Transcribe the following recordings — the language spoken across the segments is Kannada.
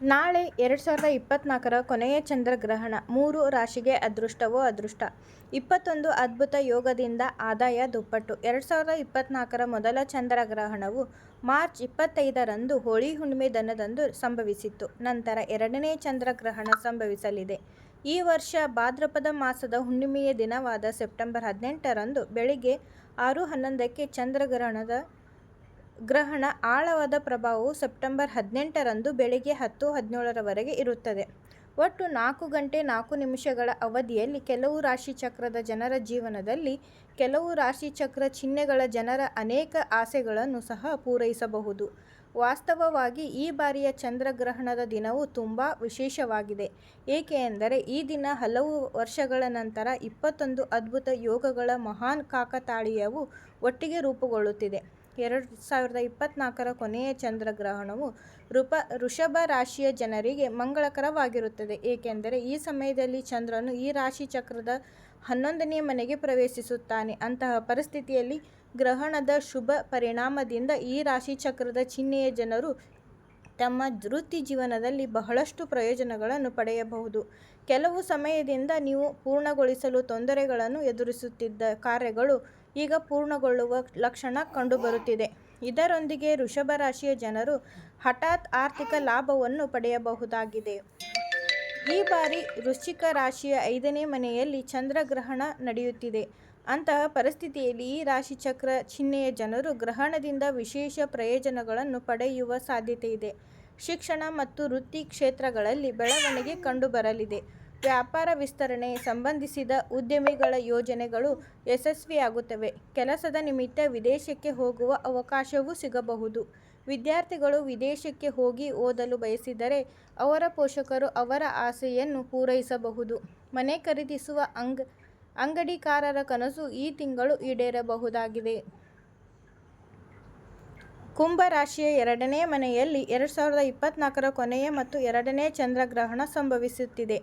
ನಾಳೆ ಎರಡು ಸಾವಿರದ ಇಪ್ಪತ್ನಾಲ್ಕರ ಕೊನೆಯ ಚಂದ್ರಗ್ರಹಣ ಮೂರು ರಾಶಿಗೆ ಅದೃಷ್ಟವೋ ಅದೃಷ್ಟ ಇಪ್ಪತ್ತೊಂದು ಅದ್ಭುತ ಯೋಗದಿಂದ ಆದಾಯ ದುಪ್ಪಟ್ಟು ಎರಡು ಸಾವಿರದ ಇಪ್ಪತ್ನಾಲ್ಕರ ಮೊದಲ ಚಂದ್ರಗ್ರಹಣವು ಮಾರ್ಚ್ ಇಪ್ಪತ್ತೈದರಂದು ಹೋಳಿ ಹುಣ್ಣಿಮೆ ದನದಂದು ಸಂಭವಿಸಿತ್ತು. ನಂತರ ಎರಡನೇ ಚಂದ್ರಗ್ರಹಣ ಸಂಭವಿಸಲಿದೆ. ಈ ವರ್ಷ ಭಾದ್ರಪದ ಮಾಸದ ಹುಣ್ಣಿಮೆಯ ದಿನವಾದ ಸೆಪ್ಟೆಂಬರ್ ಹದಿನೆಂಟರಂದು ಬೆಳಿಗ್ಗೆ ಆರು ಹನ್ನೊಂದಕ್ಕೆ ಚಂದ್ರಗ್ರಹಣದ ಗ್ರಹಣ ಆಳವಾದ ಪ್ರಭಾವವು ಸೆಪ್ಟೆಂಬರ್ ಹದಿನೆಂಟರಂದು ಬೆಳಿಗ್ಗೆ ಹತ್ತು ಹದಿನೇಳರವರೆಗೆ ಇರುತ್ತದೆ. ಒಟ್ಟು ನಾಲ್ಕು ಗಂಟೆ ನಾಲ್ಕು ನಿಮಿಷಗಳ ಅವಧಿಯಲ್ಲಿ ಕೆಲವು ರಾಶಿಚಕ್ರದ ಜನರ ಜೀವನದಲ್ಲಿ ಕೆಲವು ರಾಶಿಚಕ್ರ ಚಿಹ್ನೆಗಳ ಜನರ ಅನೇಕ ಆಸೆಗಳನ್ನು ಸಹ ಪೂರೈಸಬಹುದು. ವಾಸ್ತವವಾಗಿ ಈ ಬಾರಿಯ ಚಂದ್ರಗ್ರಹಣದ ದಿನವು ತುಂಬ ವಿಶೇಷವಾಗಿದೆ. ಏಕೆಂದರೆ ಈ ದಿನ ಹಲವು ವರ್ಷಗಳ ನಂತರ ಇಪ್ಪತ್ತೊಂದು ಅದ್ಭುತ ಯೋಗಗಳ ಮಹಾನ್ ಕಾಕತಾಳೀಯವು ಒಟ್ಟಿಗೆ ರೂಪುಗೊಳ್ಳುತ್ತಿದೆ. ಎರಡು ಸಾವಿರದ ಇಪ್ಪತ್ನಾಲ್ಕರ ಕೊನೆಯ ಚಂದ್ರಗ್ರಹಣವು ವೃಷಭ ರಾಶಿಯ ಜನರಿಗೆ ಮಂಗಳಕರವಾಗಿರುತ್ತದೆ ಏಕೆಂದರೆ ಈ ಸಮಯದಲ್ಲಿ ಚಂದ್ರನು ಈ ರಾಶಿ ಚಕ್ರದ ಹನ್ನೊಂದನೇ ಮನೆಗೆ ಪ್ರವೇಶಿಸುತ್ತಾನೆ. ಅಂತಹ ಪರಿಸ್ಥಿತಿಯಲ್ಲಿ ಗ್ರಹಣದ ಶುಭ ಪರಿಣಾಮದಿಂದ ಈ ರಾಶಿ ಚಕ್ರದ ಚಿಹ್ನೆಯ ಜನರು ತಮ್ಮ ವೃತ್ತಿ ಜೀವನದಲ್ಲಿ ಬಹಳಷ್ಟು ಪ್ರಯೋಜನಗಳನ್ನು ಪಡೆಯಬಹುದು. ಕೆಲವು ಸಮಯದಿಂದ ನೀವು ಪೂರ್ಣಗೊಳಿಸಲು ತೊಂದರೆಗಳನ್ನು ಎದುರಿಸುತ್ತಿದ್ದ ಕಾರ್ಯಗಳು ಈಗ ಪೂರ್ಣಗೊಳ್ಳುವ ಲಕ್ಷಣ ಕಂಡುಬರುತ್ತಿದೆ. ಇದರೊಂದಿಗೆ ವೃಷಭ ರಾಶಿಯ ಜನರು ಹಠಾತ್ ಆರ್ಥಿಕ ಲಾಭವನ್ನು ಪಡೆಯಬಹುದಾಗಿದೆ. ಈ ಬಾರಿ ವೃಶ್ಚಿಕ ರಾಶಿಯ ಐದನೇ ಮನೆಯಲ್ಲಿ ಚಂದ್ರಗ್ರಹಣ ನಡೆಯುತ್ತಿದೆ. ಅಂತಹ ಪರಿಸ್ಥಿತಿಯಲ್ಲಿ ಈ ರಾಶಿ ಚಕ್ರ ಚಿಹ್ನೆಯ ಜನರು ಗ್ರಹಣದಿಂದ ವಿಶೇಷ ಪ್ರಯೋಜನಗಳನ್ನು ಪಡೆಯುವ ಸಾಧ್ಯತೆ ಇದೆ ಶಿಕ್ಷಣ ಮತ್ತು ವೃತ್ತಿ ಕ್ಷೇತ್ರಗಳಲ್ಲಿ ಬೆಳವಣಿಗೆ ಕಂಡುಬರಲಿದೆ. ವ್ಯಾಪಾರ ವಿಸ್ತರಣೆ ಸಂಬಂಧಿಸಿದ ಉದ್ಯಮಿಗಳ ಯೋಜನೆಗಳು ಯಶಸ್ವಿಯಾಗುತ್ತವೆ. ಕೆಲಸದ ನಿಮಿತ್ತ ವಿದೇಶಕ್ಕೆ ಹೋಗುವ ಅವಕಾಶವೂ ಸಿಗಬಹುದು. ವಿದ್ಯಾರ್ಥಿಗಳು ವಿದೇಶಕ್ಕೆ ಹೋಗಿ ಓದಲು ಬಯಸಿದರೆ ಅವರ ಪೋಷಕರು ಅವರ ಆಸೆಯನ್ನು ಪೂರೈಸಬಹುದು. ಮನೆ ಖರೀದಿಸುವ ಅಂಗಡಿಕಾರರ ಕನಸು ಈ ತಿಂಗಳು ಈಡೇರಬಹುದಾಗಿದೆ. ಕುಂಭ ರಾಶಿಯ ಎರಡನೇ ಮನೆಯಲ್ಲಿ ಎರಡು ಸಾವಿರದ ಇಪ್ಪತ್ನಾಲ್ಕರ ಕೊನೆಯ ಮತ್ತು ಎರಡನೇ ಚಂದ್ರಗ್ರಹಣ ಸಂಭವಿಸುತ್ತಿದೆ.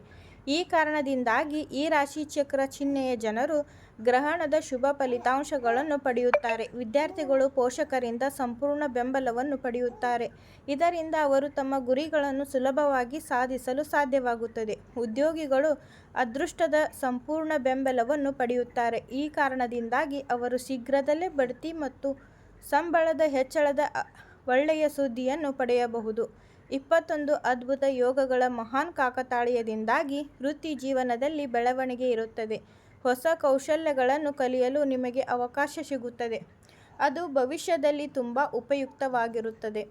ಈ ಕಾರಣದಿಂದಾಗಿ ಈ ರಾಶಿ ಚಕ್ರ ಚಿಹ್ನೆಯ ಜನರು ಗ್ರಹಣದ ಶುಭ ಫಲಿತಾಂಶಗಳನ್ನು ಪಡೆಯುತ್ತಾರೆ. ವಿದ್ಯಾರ್ಥಿಗಳು ಪೋಷಕರಿಂದ ಸಂಪೂರ್ಣ ಬೆಂಬಲವನ್ನು ಪಡೆಯುತ್ತಾರೆ. ಇದರಿಂದ ಅವರು ತಮ್ಮ ಗುರಿಗಳನ್ನು ಸುಲಭವಾಗಿ ಸಾಧಿಸಲು ಸಾಧ್ಯವಾಗುತ್ತದೆ. ಉದ್ಯೋಗಿಗಳು ಅದೃಷ್ಟದ ಸಂಪೂರ್ಣ ಬೆಂಬಲವನ್ನು ಪಡೆಯುತ್ತಾರೆ. ಈ ಕಾರಣದಿಂದಾಗಿ ಅವರು ಶೀಘ್ರದಲ್ಲೇ ಬಡ್ತಿ ಮತ್ತು ಸಂಬಳದ ಹೆಚ್ಚಳದ ಒಳ್ಳೆಯ ಸುದ್ದಿಯನ್ನು ಪಡೆಯಬಹುದು. ಇಪ್ಪತ್ತೊಂದು ಅದ್ಭುತ ಯೋಗಗಳ ಮಹಾನ್ ಕಾಕತಾಳೀಯದಿಂದಾಗಿ ವೃತ್ತಿ ಜೀವನದಲ್ಲಿ ಬೆಳವಣಿಗೆ ಇರುತ್ತದೆ. ಹೊಸ ಕೌಶಲ್ಯಗಳನ್ನು ಕಲಿಯಲು ನಿಮಗೆ ಅವಕಾಶ ಸಿಗುತ್ತದೆ. ಅದು ಭವಿಷ್ಯದಲ್ಲಿ ತುಂಬ ಉಪಯುಕ್ತವಾಗಿರುತ್ತದೆ.